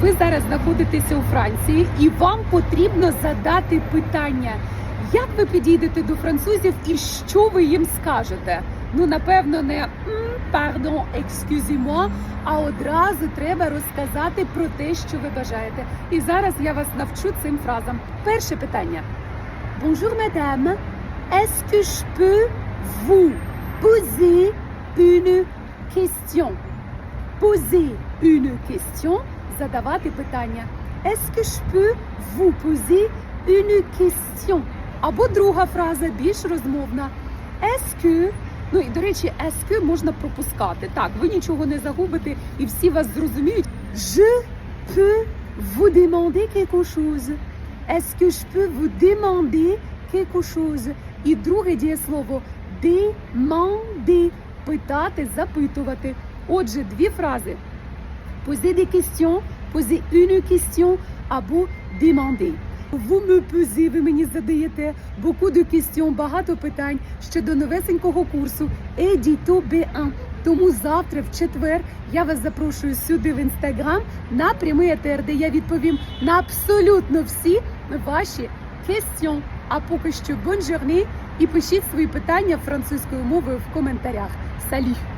Ви зараз знаходитеся у Франції і вам потрібно задати питання, як ви підійдете до французів і що ви їм скажете. Ну, напевно, не «М, pardon, excusez-moi», а одразу треба розказати про те, що ви бажаєте. І зараз я вас навчу цим фразам. Перше питання. Bonjour madame, est-ce que je peux vous poser une question? Poser une question, задавати питання. Est-ce que je peux vous une question? Або друга фраза, більш розмовна. Est-ce que Ну і до речі, est-ce que можна пропускати. Так, ви нічого не загубите і всі вас зрозуміють. Je peux vous demander quelque chose. Est-ce que je peux vous demander quelque chose? І друге дієслово demander – питати, запитувати. Отже, дві фрази. Poser des questions, poser une question або demander. Vous me posez, ви мені задаєте beaucoup de questions, багато питань щодо новесенького курсу Edito B1. Тому завтра, в четвер, я вас запрошую сюди в інстаграм на прямий етер, де я відповім на абсолютно всі ваші question. А поки що journée і пишіть свої питання французькою мовою в коментарях. Салют!